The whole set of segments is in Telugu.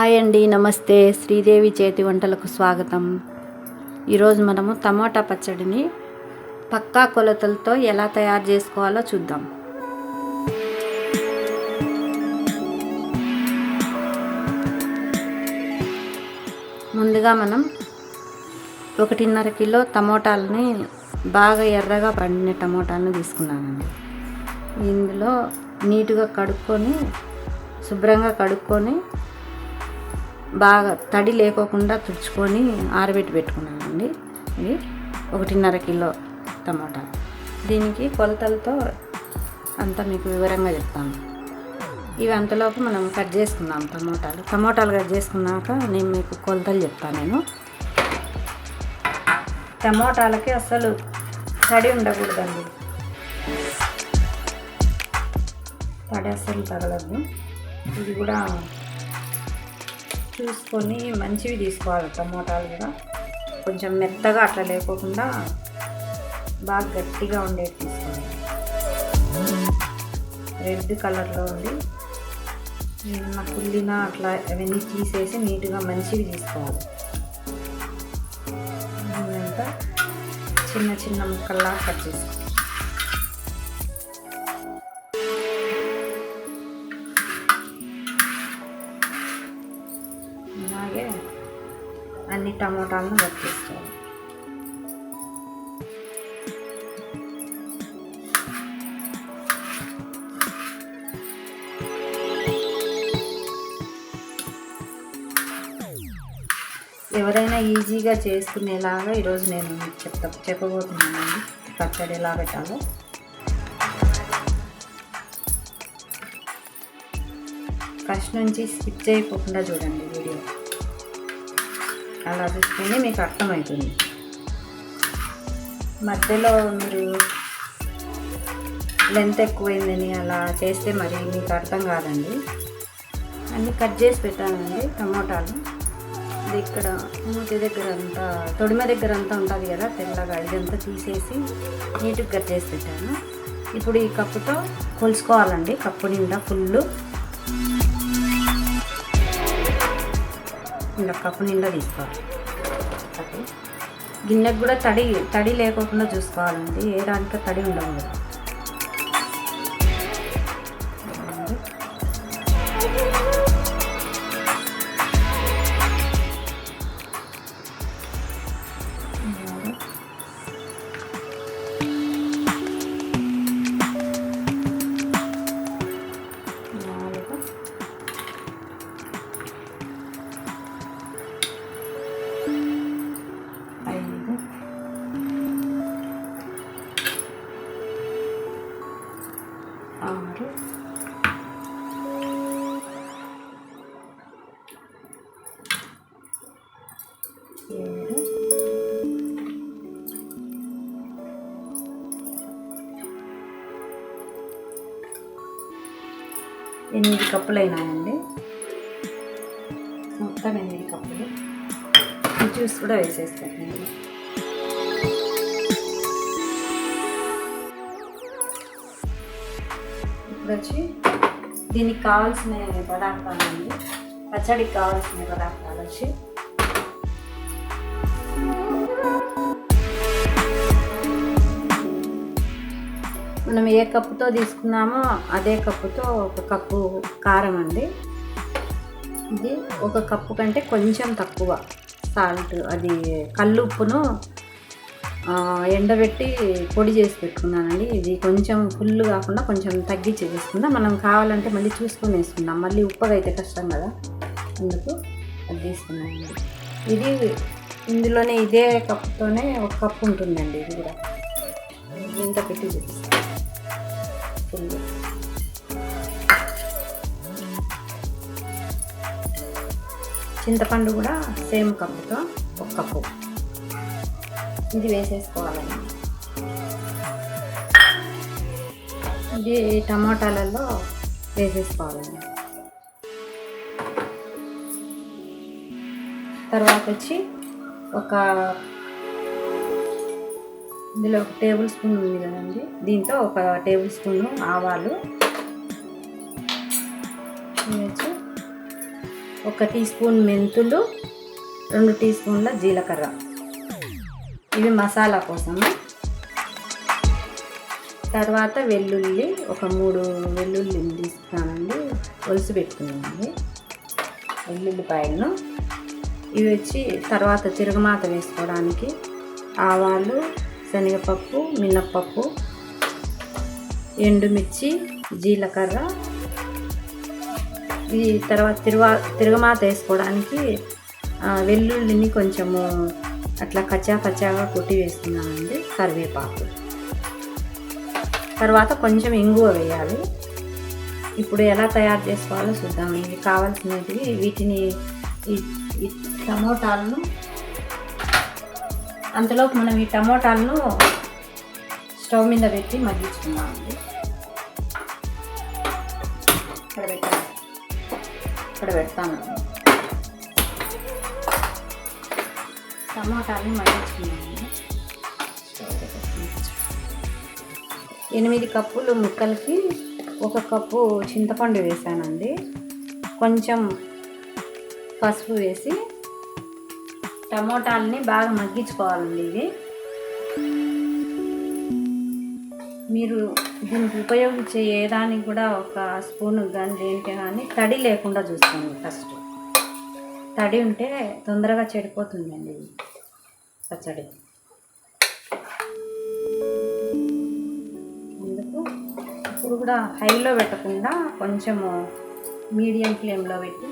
హాయ్ అండి నమస్తే. శ్రీదేవి చేతి వంటలకు స్వాగతం. ఈరోజు మనము టమాటా పచ్చడిని పక్కా కొలతలతో ఎలా తయారు చేసుకోవాలో చూద్దాం. ముందుగా మనం ఒకటిన్నర కిలో టమోటాలని బాగా ఎర్రగా పండిన టమోటాలను తీసుకున్నానండి. ఇందులో నీట్గా కడుక్కొని శుభ్రంగా కడుక్కొని బాగా తడి లేకోకుండా తుడుచుకొని ఆరబెట్టి పెట్టుకున్నానండి. ఇది ఒకటిన్నర కిలో టమాటా. దీనికి కొలతలతో అంతా మీకు వివరంగా చెప్తాను. ఇవి అంతలోపు మనం కట్ చేసుకున్నాం టమోటాలు. టమోటాలు కట్ చేసుకున్నాక నేను మీకు కొలతలు చెప్తాను నేను. టమోటాలకి అసలు తడి ఉండకూడదండి. తడి అస్సలు తగలదు ఇది కూడా చూసుకొని మంచివి తీసుకోవాలి టమోటాలు కూడా. కొంచెం మెత్తగా అట్లా లేకోకుండా బాగా గట్టిగా ఉండేది తీసుకోవాలి. రెడ్ కలర్లో ఉండి నిన్న పుల్లిన అట్లా అవన్నీ తీసేసి నీట్గా మంచివి తీసుకోవాలి. చిన్న చిన్న ముక్కల్లా కట్ చేసుకోవాలి. టమోటాలను కట్ చేసుకోవాలి. ఎవరైనా ఈజీగా చేసుకునేలాగా ఈరోజు నేను మీకు చెప్తా చెప్పబోతున్నానండి. పచ్చడి ఎలా పెట్టాలో. ఫస్ట్ నుంచి స్కిప్ చేయకుండా చూడండి. అలా చూస్తేనే మీకు అర్థమవుతుంది. మధ్యలో మీరు లెంత్ ఎక్కువైందని అలా చేస్తే మరి మీకు అర్థం కాదండి. అన్నీ కట్ చేసి పెట్టానండి టమోటాలు. అది ఇక్కడ మూతి దగ్గర అంతా తొడిమ దగ్గర అంతా ఉంటుంది కదా తెల్లగా ఇదంతా తీసేసి నీట్గా కట్ చేసి పెట్టాను. ఇప్పుడు ఈ కప్పుతో కొలుసుకోవాలండి కప్పు నిండా ఫుల్ ఇలా కప్పు నిండా తీసుకోవాలి. ఓకే గిన్నెకు కూడా తడి తడి లేకోకుండా చూసుకోవాలండి. ఏ దానికో తడి ఉండకూడదు. ఎనిమిది కప్పులు అయినాయండి. మొత్తం ఎనిమిది కప్పులు. జ్యూస్ కూడా వేసేస్తాను నేను ఇప్పుడు వచ్చి దీనికి కావాల్సిన పదార్థాలు అండి పచ్చడికి కావాల్సిన పదార్థాలు వచ్చి మనం ఏ కప్పుతో తీసుకున్నామో అదే కప్పుతో ఒక కప్పు కారం అండి. ఇది ఒక కప్పు కంటే కొంచెం తక్కువ సాల్ట్. అది కల్లుప్పును ఎండబెట్టి పొడి చేసి పెట్టుకున్నానండి. ఇది కొంచెం ఫుల్ కాకుండా కొంచెం తగ్గించి వేసుకుందాం. మనం కావాలంటే మళ్ళీ చూసుకొని వేసుకుందాం. మళ్ళీ ఉప్పగా అయితే కష్టం కదా. అందుకు అది తీసుకున్నానండి. ఇది ఇందులోనే ఇదే కప్పుతోనే ఒక కప్పు ఉంటుందండి ఇది కూడా. ఇంత పెట్టి చూపిస్తాను. ఫుల్ చింతపండు కూడా సేమ్ కప్పుతో ఒక కప్పు. ఇది వేసేసుకోవాలండి. ఇది టమాటాలలో వేసేసుకోవాలండి. తర్వాత వచ్చి ఒక ఇందులో ఒక టేబుల్ స్పూన్ ఉంది కదండి. దీంతో ఒక టేబుల్ స్పూన్ ఆవాలు ఒక టీ స్పూన్ మెంతులు రెండు టీ స్పూన్ల జీలకర్ర. ఇవి మసాలా కోసము. తర్వాత వెల్లుల్లి ఒక మూడు వెల్లుల్లి తీసుకున్నానండి. ఒలుసు పెట్టుకున్నానండి. వెల్లుల్లిపాయలను. ఇవి వచ్చి తర్వాత తిరగమాత వేసుకోవడానికి ఆవాలు శనగపప్పు మినప్పప్పు ఎండుమిర్చి జీలకర్ర. ఈ తర్వాత తిరువా తిరగమాత వేసుకోవడానికి వెల్లుల్లిని కొంచెము అట్లా కచ్చా కచ్చాగా కొట్టి వేసుకున్నామండి కరివేపాకు. తర్వాత కొంచెం ఇంగువ వేయాలి. ఇప్పుడు ఎలా తయారు చేసుకోవాలో చూద్దాం ఇవి కావాల్సినవి వీటిని ఈ టమోటాలను అంతలోపు మనం ఈ టమోటాలను స్టవ్ మీద పెట్టి మగ్గించుకుందామండి ఇక్కడ పెట్టాను ఇక్కడ పెడతాను టమోటాలని మగ్గించుకున్నామండి ఎనిమిది కప్పులు ముక్కలకి ఒక కప్పు చింతపండు వేసానండి. కొంచెం పసుపు వేసి టమోటాలని బాగా మగ్గించుకోవాలండి ఇవి. మీరు దీనికి ఉపయోగించే ఏ దానికి కూడా ఒక స్పూన్ కానీ దేనికే కానీ తడి లేకుండా చూసుకోండి ఫస్ట్. తడి ఉంటే తొందరగా చెడిపోతుందండి ఇది పచ్చడి. అందుకు ఇప్పుడు కూడా హైలో పెట్టకుండా కొంచెము మీడియం ఫ్లేమ్లో పెట్టి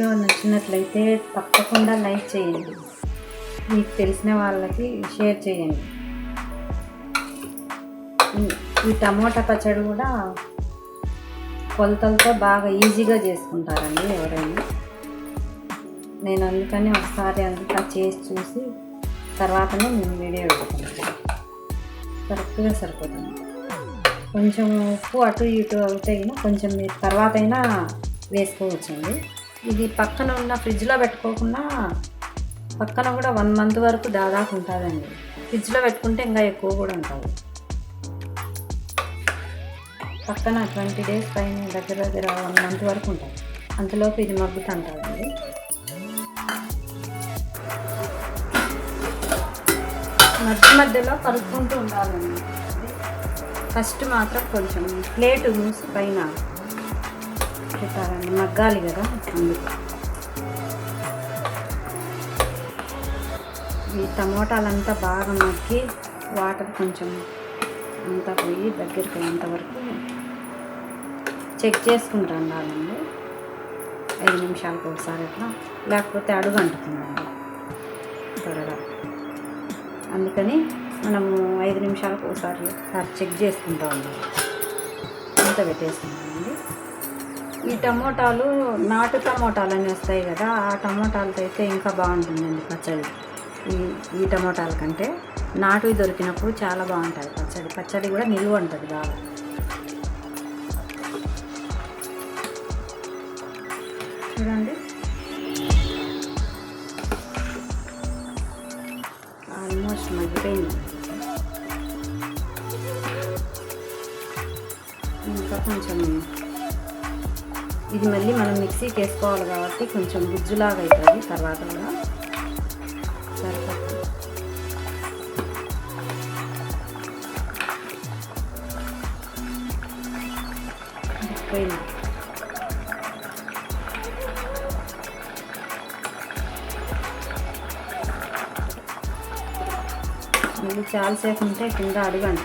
వీడియో నచ్చినట్లయితే తప్పకుండా లైక్ చేయండి. మీకు తెలిసిన వాళ్ళకి షేర్ చేయండి. ఈ- టమోటా పచ్చడి కూడా కొలతలతో బాగా ఈజీగా చేసుకుంటారండి ఎవరైనా. నేను అందుకని ఒకసారి అంతా చేసి చూసి తర్వాతనే నేను వీడియో పెడుతున్నాను కరెక్ట్గా సరిపోతుంది. కొంచెం ఉప్పు అటు ఇటు అవుతాయినా కొంచెం మీరు తర్వాత అయినా వేసుకోవచ్చండి. ఇది పక్కన ఉన్న ఫ్రిడ్జ్లో పెట్టుకోకుండా పక్కన కూడా వన్ మంత్ వరకు దాదాపు ఉంటుందండి. ఫ్రిడ్జ్లో పెట్టుకుంటే ఇంకా ఎక్కువ కూడా ఉంటుంది. పక్కన ట్వంటీ డేస్ పైన దగ్గర దగ్గర వన్ మంత్ వరకు ఉంటుంది. అంతలోపు ఇది మగ్గుతుంటుందండి. మధ్య మధ్యలో కలుపుకుంటూ ఉండాలండి. ఫస్ట్ మాత్రం కొంచెం ప్లేట్ మూసి పైన పెట్టాలండి. మగ్గాలి కదా అందుకు. ఈ టమోటాలంతా బాగా మగ్గి వాటర్ కొంచెం అంతా పోయి దగ్గరికి అయ్యేంత చెక్ చేసుకుంటూ ఉండాలండి ఐదు నిమిషాలకు ఒకసారి అట్లా. లేకపోతే అడుగు అంటుతుందండి త్వరగా. అందుకని మనము ఐదు నిమిషాలకు ఒకసారి సార్ చెక్ చేసుకుంటూ ఉండాలి. అంత పెట్టేసుకున్నామండి ఈ టమోటాలు నాటు టమోటాలు అని వస్తాయి కదా ఆ టమోటాలతో అయితే ఇంకా బాగుంటుందండి పచ్చడి. ఈ ఈ టమోటాల కంటే నాటువి దొరికినప్పుడు చాలా బాగుంటుంది పచ్చడి. పచ్చడి కూడా నిలువ ఉంటుంది బాగా. చూడండి. మిక్సీకి వేసుకోవాలి కాబట్టి కొంచెం గుజ్జులాగా అవుతుంది తర్వాత కూడా. సరిపోతుంది పోయింది మళ్ళీ చాలాసేపు ఉంటే కింద అడగండి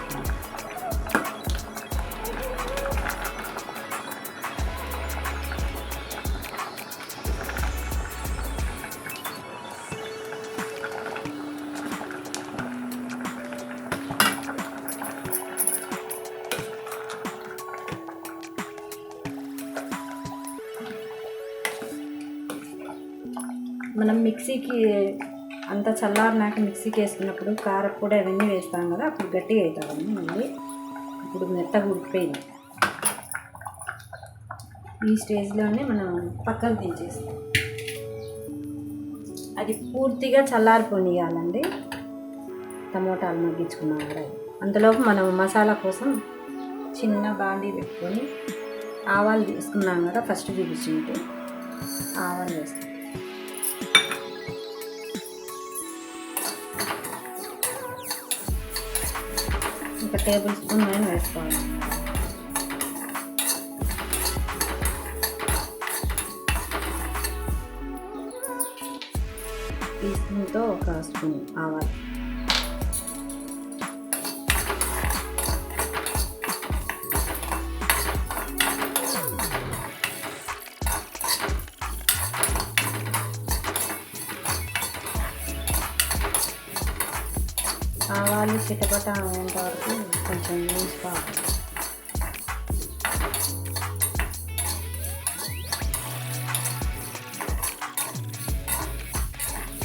అంత చల్లారినాక మిక్సీకి వేసుకున్నప్పుడు కారపొడి అవన్నీ వేస్తాం కదా అప్పుడు గట్టిగా అవుతుందండి మళ్ళీ ఇప్పుడు మెత్తగా ఉడికిపోయింది. ఈ స్టేజ్లోనే మనం పక్కన దించేస్తాం. అది పూర్తిగా చల్లారిపోనియాలండి టమోటాలు మగ్గించుకున్నాం కదా. అంతలోపు మనం మసాలా కోసం చిన్న బాండీ పెట్టుకొని ఆవాలు తీసుకున్నాం కదా ఫస్ట్ చూపించినట్టు ఆవాలు వేస్తాం. ఒక టేబుల్ స్పూన్ నూనె వేసుకోవాలి. టీ స్పూన్తో ఒక స్పూన్ ఆవాలు. ఆవాలు చిటపట అయ్యేంత వరకు కొంచెం వేయించుకోవాలి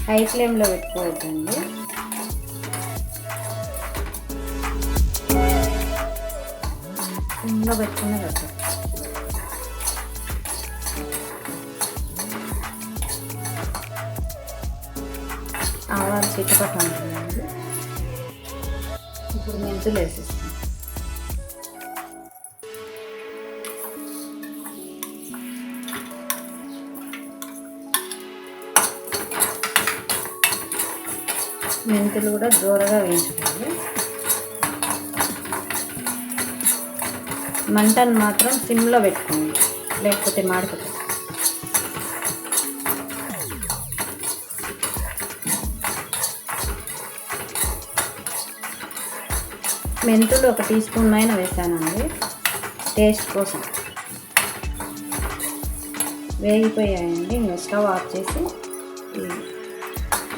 హై ఫ్లేమ్లో పెట్టుకోవద్దండి. సిమ్లో పెట్టుకున్న కదా ఆవాలు చిటపట ఉంటుంది. ఇప్పుడు మెంతులు వేసేస్తాం మెంతులు కూడా దూరగా వేయించుకోవాలి మంటను మాత్రం సిమ్లో పెట్టుకోండి లేకపోతే మాడిపోతుంది మెంతులు ఒక టీ స్పూన్ అయినా వేసానండి. టేస్ట్ కోసం. వేగిపోయాయండి. ఇంకా స్టవ్ ఆఫ్ చేసి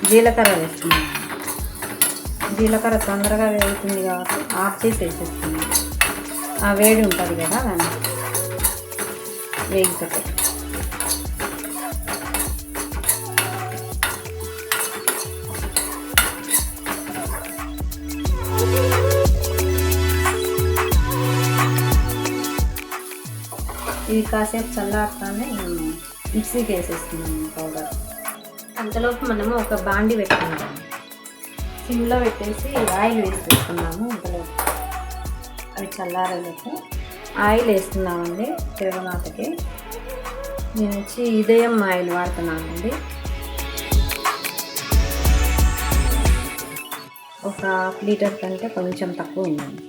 జీలకర్ర వేస్తున్నాను. జీలకర్ర తొందరగా వేగుతుంది కాబట్టి ఆఫ్ చేసి వేసేస్తున్నాను. ఆ వేడి ఉంటుంది కదా దాన్ని. వేగిపోతే. కాసేపు చల్లారుతానే మిక్సీకి వేసేస్తున్నాను పౌడర్ అంతలోపు మనము ఒక బాండి పెట్టుకుంటాము సిమ్లో పెట్టేసి ఆయిల్ వేసి పెట్టుకున్నాము అంతలోపు అవి చల్లారలేక ఆయిల్ వేస్తున్నామండి తిరగమాతకి. నేను వచ్చి ఇదయం ఆయిల్ వాడుతున్నానండి. ఒక హాఫ్ లీటర్ కంటే కొంచెం తక్కువ ఉందండి.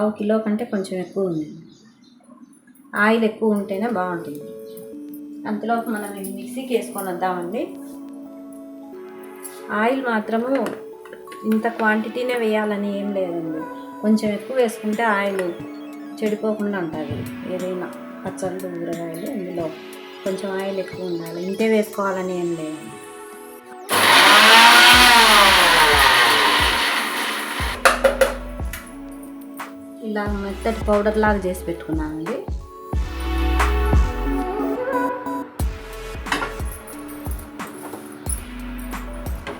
పావు కిలో కంటే కొంచెం ఎక్కువ ఉంది. ఆయిల్ ఎక్కువ ఉంటేనే బాగుంటుంది. అంతలోపు మనం మిక్సీకి వేసుకొని వద్దామండి. ఆయిల్ మాత్రము ఇంత క్వాంటిటీనే వేయాలని ఏం లేదండి. కొంచెం ఎక్కువ వేసుకుంటే ఆయిల్ చెడిపోకుండా ఉంటుంది. ఏదైనా పచ్చళ్ళు ఊరగాయలు ఇందులో కొంచెం ఆయిల్ ఎక్కువ ఉండాలి. ఇంతే వేసుకోవాలని ఏం లేదు. ఇలా మెత్తటి పౌడర్ లాగా చేసి పెట్టుకున్నామండి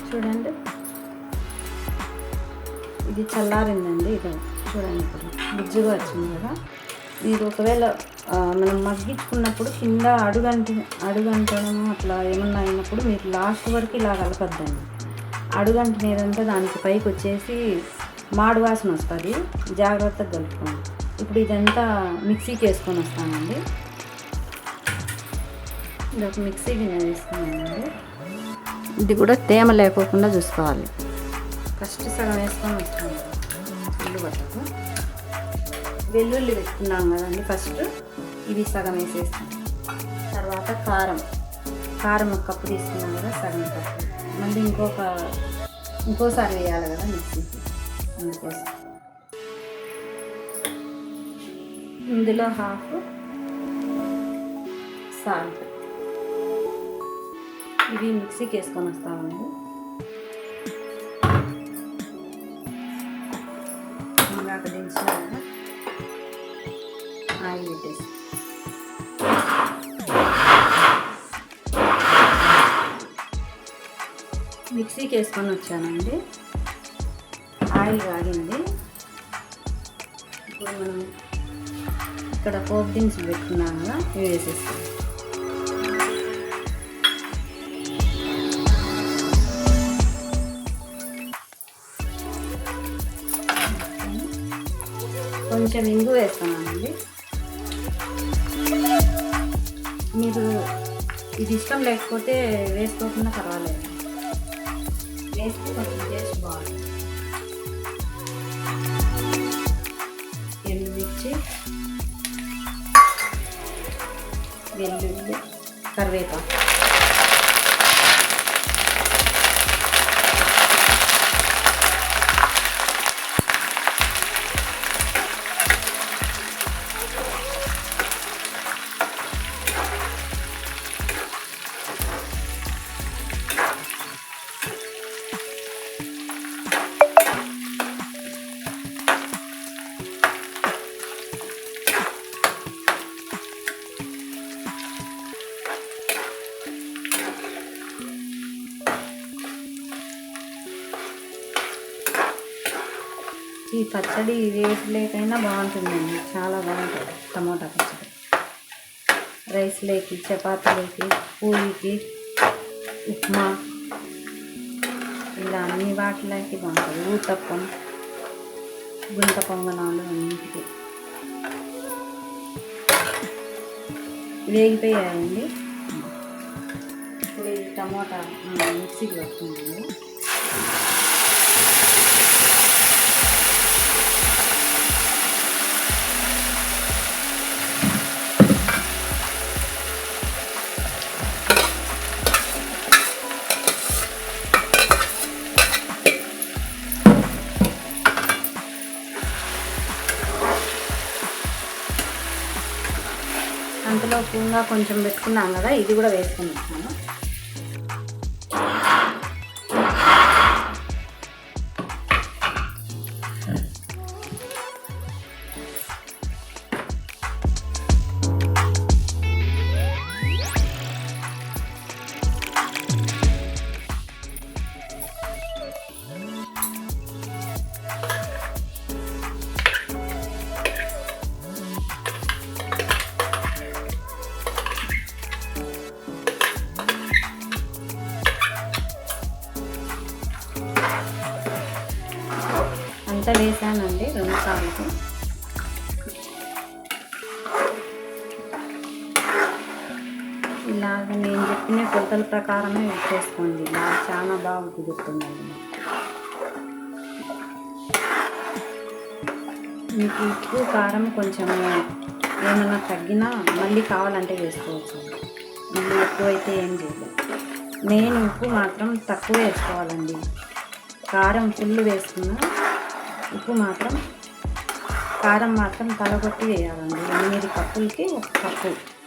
చూడండి. ఇది చల్లారిందండి ఇది చూడండి ఇప్పుడు గుజ్జుగా వచ్చింది కదా. మీరు ఒకవేళ మనం మగ్గించుకున్నప్పుడు కింద అడుగంటి అడుగంటడం అట్లా ఏమన్నా అయినప్పుడు మీరు లాస్ట్ వరకు ఇలా కలపద్దండి. అడుగంటినేదంతా దానికి పైకి వచ్చేసి మాడు వాసన వస్తుంది. జాగ్రత్తగా కలుపుకోండి. ఇప్పుడు ఇదంతా మిక్సీకి వేసుకొని వస్తానండి. ఇది ఒక మిక్సీ గిన్నె వేసుకున్నానండి ఇది కూడా తేమ లేకోకుండా చూసుకోవాలి. ఫస్ట్ సగం వేసుకొని వస్తాను. ఉల్లిగడ్డకు వెల్లుల్లి పెట్టుకున్నాం కదండి ఫస్ట్. ఇవి సగం వేసేస్తాం తర్వాత కారం. కారం ఒక కప్పు తీసుకున్నాం కదా సగం కప్పు. మళ్ళీ ఇంకొక ఇంకోసారి వేయాలి కదా మిక్సీకి. ఇందులో హాఫ్ సాల్ట్. ఇవి మిక్సీకి వేసుకొని వస్తామండి ఇందాక దించిన ఆయిల్ పెట్టేసి. మిక్సీకి వేసుకొని వచ్చానండి. ఆయిల్ కాగింది. ఇప్పుడు మనం ఇక్కడ పోప్ దినుసులు పెట్టుకున్నాం కదా ఇవి వేసేస్తాం. కొంచెం ఇంగు వేస్తున్నానండి మీరు ఇది ఇష్టం లేకపోతే వేసుకోకుండా పర్వాలేదు. వేస్తే వెల్లుల్లి కరివేపాకు ఈ పచ్చడి వేసి లేకైనా బాగుంటుందండి. చాలా బాగుంటుంది. టమోటా పచ్చడి. రైస్ లేకి చపాతీలోకి పూరికి ఉప్మా. ఇలా అన్ని వాటిలోకి బాగుంటుంది. ఊతప్పం గుంట పొంగనాలు అన్నింటికి. వేగిపోయాయండి. ఇప్పుడు ఈ టమోటా మిక్సీకి వస్తుందండి అంతలో కొంచెం పెట్టుకున్నాం కదా ఇది కూడా వేసుకుని అంతా నాకు నేను చెప్పిన కొలతల ప్రకారమే చేసుకోండి. నాకు చాలా బాగా కుదురుతుందండి. మీకు ఉప్పు కారం కొంచెం ఏమైనా తగ్గినా మళ్ళీ కావాలంటే వేసుకోవచ్చు. మళ్ళీ ఎక్కువైతే ఏం చేయలేదు నేను ఉప్పు మాత్రం తక్కువ వేసుకోవాలండి. కారం ఫుల్ వేసుకున్నా ఉప్పు మాత్రం కారం మాత్రం తలగొట్టి వేయాలండి. ఎనిమిది కప్పులకి ఒక కప్పు.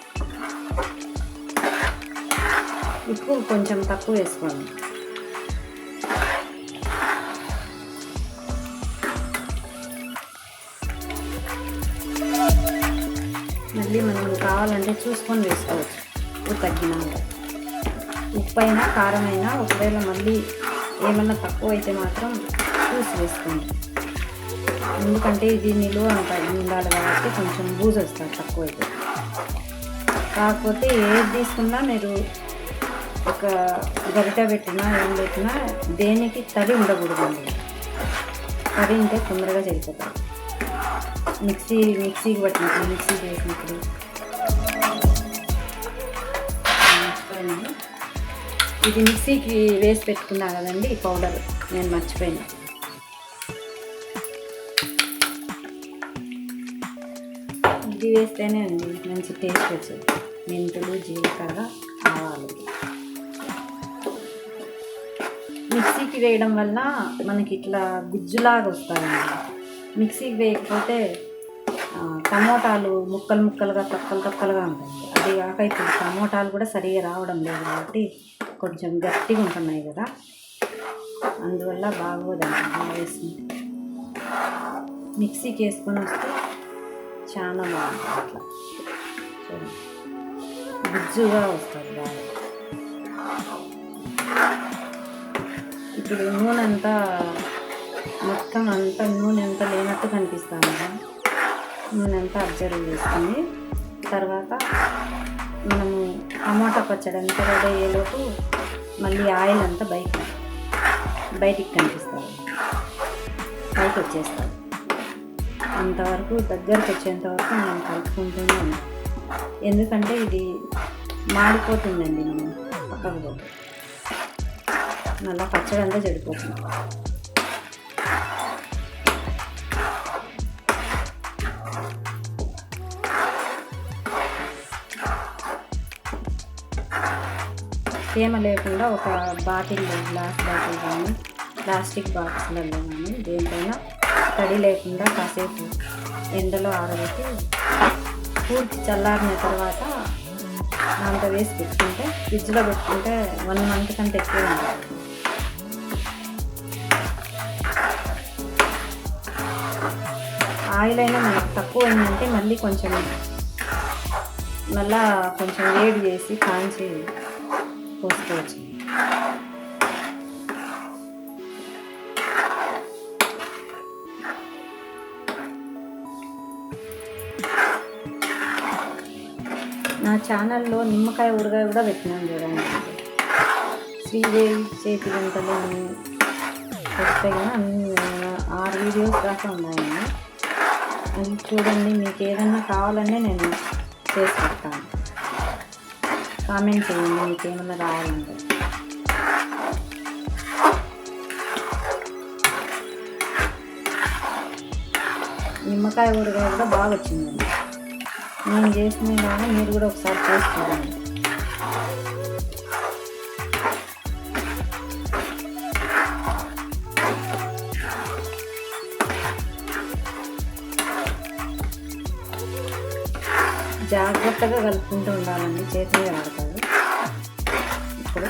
ఉప్పు కొంచెం తక్కువ వేసుకోండి మళ్ళీ మనం కావాలంటే చూసుకొని వేసుకోవచ్చు ఉప్పు తగ్గినాక ఉప్పు అయినా కారం అయినా ఒకవేళ మళ్ళీ ఏమన్నా తక్కువ అయితే మాత్రం చూసి వేసుకోండి ఎందుకంటే ఇది నిలువ ఉంటుంది ఉండాలి కాబట్టి కొంచెం బూజు వస్తుంది తక్కువ అయితే కాకపోతే ఏది తీసుకున్నా మీరు ఒక గరిట పెట్టినా ఏం పెట్టినా దేనికి తడి ఉండకూడదండి. తడి ఉంటే తొందరగా చెడిపోతుంది మిక్సీ మిక్సీకి పట్టినప్పుడు మిక్సీ చేసినప్పుడు. ఇది మిక్సీకి వేసి పెట్టుకున్నా కదండి ఈ పౌడర్. నేను మర్చిపోయినా. ఇది వేస్తేనే అండి మంచి టేస్ట్ వచ్చింది. మెంతులు జీలకర్ర ఆవాలు. మిక్సీకి వేయడం వల్ల మనకి ఇట్లా గుజ్జులాగా వస్తాయండి. మిక్సీకి వేయకపోతే టమోటాలు ముక్కలు ముక్కలుగా తక్కలు తక్కలుగా ఉంటాయి. అది కాక ఇప్పుడు టమోటాలు కూడా సరిగా రావడం లేదు కాబట్టి కొంచెం గట్టిగా ఉంటున్నాయి కదా. అందువల్ల బాగోదండి అలా మిక్సీకి వేసుకొని వస్తే చాలా బాగుంటుంది అట్లా. చూడండి. గుజ్జుగా వస్తుంది బాగా. ఇప్పుడు నూనె అంతా మొత్తం అంతా నూనె అంతా లేనట్టు కనిపిస్తుంది. కదా నూనె అంతా అబ్జర్వ్ చేసుకుని తర్వాత మనము టమాటా పచ్చడి అంతా రెడీ అయ్యేలోపు మళ్ళీ ఆయిల్ అంతా బయట బయటికి కనిపిస్తుంది. పైకి వచ్చేస్తుంది. అంతవరకు దగ్గరకు వచ్చేంత వరకు మనం కలుపుకుంటూనే ఉన్నాం ఎందుకంటే ఇది మాడిపోతుందండి మనం పక్కకు పోతే. మళ్ళీ పచ్చడి అంతా చెడిపోతుంది తేమ లేకుండా ఒక బాటిల్ గ్లాస్ బాటిల్ కానీ ప్లాస్టిక్ బాక్స్లలో కానీ దేనికైనా తడి లేకుండా కాసేపు ఎండలో ఆరబెట్టి పూర్తి చల్లారిన తర్వాత దాంట్లో వేసి పెట్టుకుంటే ఫ్రిడ్జ్లో పెట్టుకుంటే వన్ మంత్ కంటే ఎక్కువ ఉంటుంది ఆయిల్ అయినా మనకు తక్కువ అయిందంటే మళ్ళీ కొంచెం మళ్ళా కొంచెం వేడి చేసి కాంచి పోసుకోవచ్చు. నా ఛానల్లో నిమ్మకాయ ఊరగాయ కూడా పెట్టినాను చూడండి. శ్రీదేవి చేతి వంటలు అని వస్తే కానీ అన్ని ఆరు వీడియోస్ దాకా ఉన్నాయండి అది చూడండి మీకు ఏదన్నా కావాలనే నేను చేసి పెడతాను. కామెంట్ చేయండి మీకు ఏమన్నా రావాలంటే. నిమ్మకాయ ఊరగాయ కూడా బాగా వచ్చిందండి. నేను చేసిన కానీ మీరు కూడా ఒకసారి చేసి చూడండి. జాగ్రత్తగా కలుపుకుంటూ ఉండాలండి. చేతి మీద పడతారు ఇప్పుడు.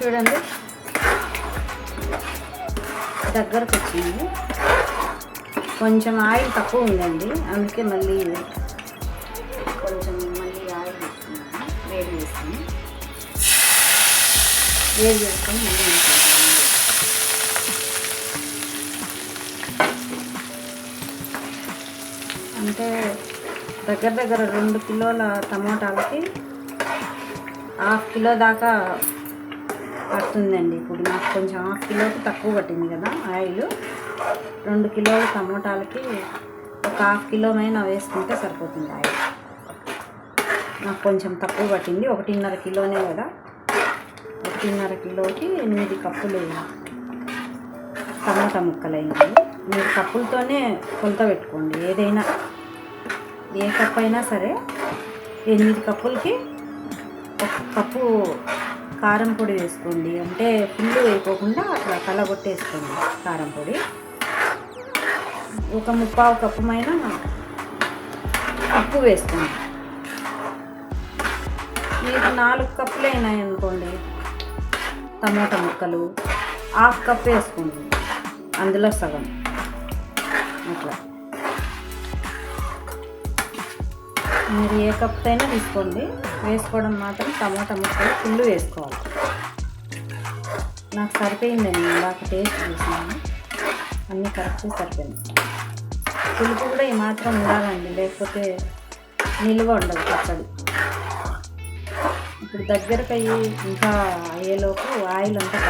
చూడండి. దగ్గరకు వచ్చింది. కొంచెం ఆయిల్ తక్కువ ఉందండి. అందుకే మళ్ళీ కొంచెం మళ్ళీ ఆయిల్ వేస్తున్నాను. వేడి చేసుకుని వేడి చేసుకొని మళ్ళీ అంటే దగ్గర దగ్గర రెండు కిలోల టమోటాలకి హాఫ్ కిలో దాకా పడుతుందండి. ఇప్పుడు నాకు కొంచెం హాఫ్ కిలోకి తక్కువ పట్టింది కదా ఆయిల్. రెండు కిలోల టమోటాలకి ఒక హాఫ్ కిలోమైనా వేసుకుంటే సరిపోతుంది ఆయిల్. నాకు కొంచెం తక్కువ పట్టింది. ఒకటిన్నర కిలోనే కదా. ఒకటిన్నర కిలోకి ఎనిమిది కప్పులు టమాటా ముక్కలు అయింది మీరు కప్పులతోనే కొలత పెట్టుకోండి. ఏదైనా ఏ కప్పు అయినా సరే ఎనిమిది కప్పులకి ఒక కప్పు కారం పొడి వేసుకోండి. అంటే ఫుల్ వేయకోకుండా అట్లా కలగొట్టేసుకోండి కారం పొడి. ఒక ముప్పావు కప్పు మైన ఉప్పు వేసుకోండి. మీకు నాలుగు కప్పులు అయినాయి అనుకోండి. టమాటా ముక్కలు హాఫ్ కప్ వేసుకోండి. అందులో సగం. మీరు ఏ కప్ అయినా తీసుకోండి. వేసుకోవడం మాత్రం టమాటా ముక్కలు ఫుల్ వేసుకోవాలి. నాకు సరిపోయిందండి నాకు టేస్ట్ చూసినాను అన్నీ కరెక్ట్గా సరిపోయింది. పులుపు కూడా ఈ మాత్రం ఉండాలండి. లేకపోతే నిలువ ఉండదు పచ్చడి. ఇప్పుడు దగ్గరకు అయ్యి ఇంకా అయ్యేలోపు ఆయిల్ అంతా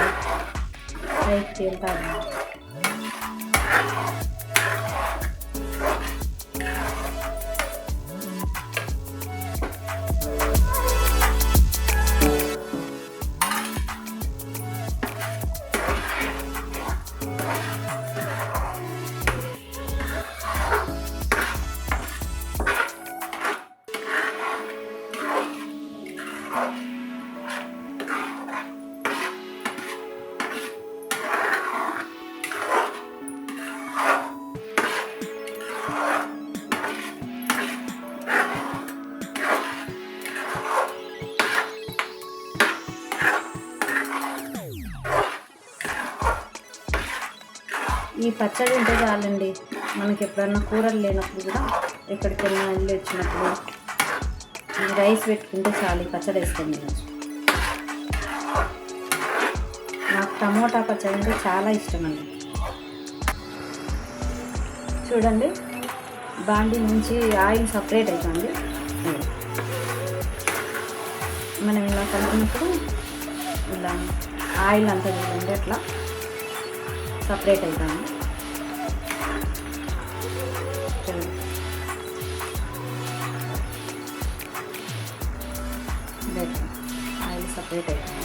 పైకి తేలుతుంది పచ్చడి ఉంటే చాలండి. మనకి ఎప్పుడన్నా కూరలు లేనప్పుడు కూడా ఎక్కడికైనా వెళ్ళి వచ్చినప్పుడు రైస్ పెట్టుకుంటే చాలు ఈ పచ్చడి వేసుకొని నాకు టమోటా పచ్చడి అంటే చాలా ఇష్టం అండి చూడండి బాండీ నుంచి ఆయిల్ సపరేట్ అవుతుంది మనం ఇలా కలిపినప్పుడు ఇలా ఆయిల్ అంతా చూడండి అట్లా సపరేట్ అవుతాము ఆయిల్ సపరేట్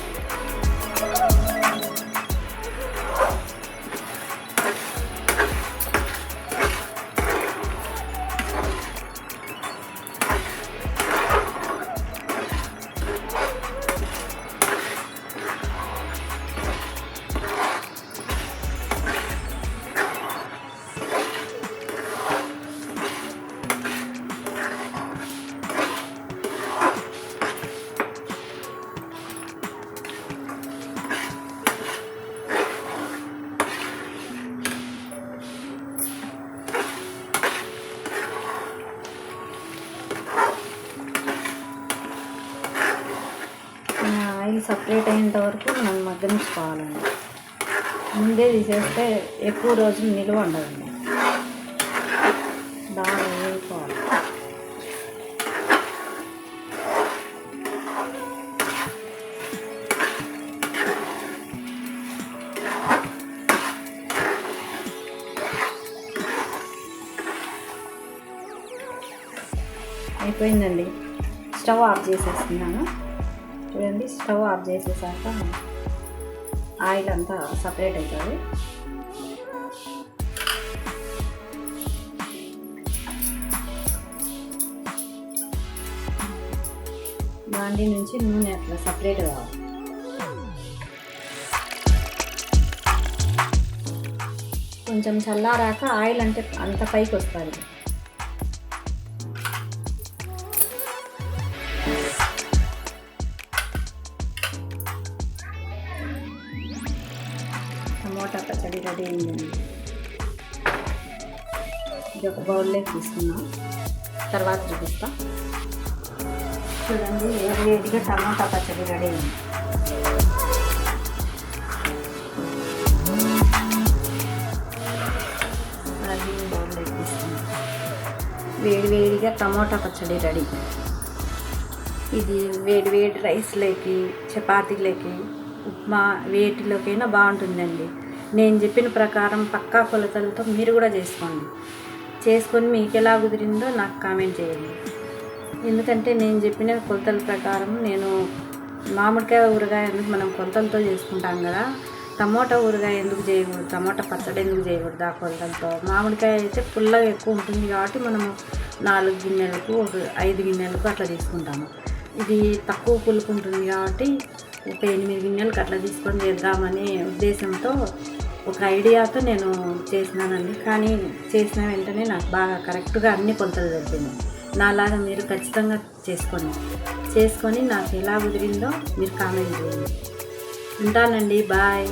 సపరేట్ వరకు మనం మగ్గనించుకోవాలండి ముందే తీసేస్తే ఎక్కువ రోజులు నిలువ ఉండదండి. బాగా వేసుకోవాలి అయిపోయిందండి. స్టవ్ ఆఫ్ చేసేస్తున్నాను. స్టవ్ ఆఫ్ చేసేసాక ఆయిల్ అంతా సపరేట్ అవుతుంది బాండీ నుంచి నూనె అట్లా సపరేట్ కావాలి. కొంచెం చల్లారాక ఆయిల్ అంటే అంత పైకి వస్తుంది. బౌల్లోకి తీసుకున్నాం. తర్వాత చూపిస్తా. చూడండి వేడి వేడిగా టమాటా పచ్చడి రెడీ అయింది. అది బౌల్లోకి తీసుకున్నాం. వేడి వేడిగా టమోటా పచ్చడి రెడీ. ఇది వేడి వేడి రైస్లోకి చపాతీలోకి ఉప్మా వేటిలోకైనా బాగుంటుందండి. నేను చెప్పిన ప్రకారం పక్కా కొలతలతో మీరు కూడా చేసుకోండి. చేసుకొని మీకు ఎలా కుదిరిందో నాకు కామెంట్ చేయండి. ఎందుకంటే నేను చెప్పిన కొలతల ప్రకారం నేను మామిడికాయ ఊరగాయ ఎందుకు మనం కొలతలతో చేసుకుంటాం కదా టమోటా ఊరగాయ ఎందుకు చేయకూడదు టమోటా పచ్చడి ఎందుకు చేయకూడదు ఆ కొలతలతో? మామిడికాయ అయితే పుల్లగా ఎక్కువ ఉంటుంది కాబట్టి మనము నాలుగు గిన్నెలకు ఒక ఐదు గిన్నెలకు అట్లా తీసుకుంటాము. ఇది తక్కువ పులుపు ఉంటుంది కాబట్టి ఒక ఎనిమిది గిన్నెలకు అట్లా తీసుకొని చేద్దామనే ఉద్దేశంతో ఒక ఐడియాతో నేను చేసినానండి. కానీ చేసిన వెంటనే నాకు బాగా కరెక్ట్గా అన్ని కొలతలు దొరికింది నాలాగా మీరు ఖచ్చితంగా చేసుకోండి. చేసుకొని నాకు ఎలా కుదిరిందో మీరు కామెంట్ చేయండి. ఉంటానండి. బాయ్.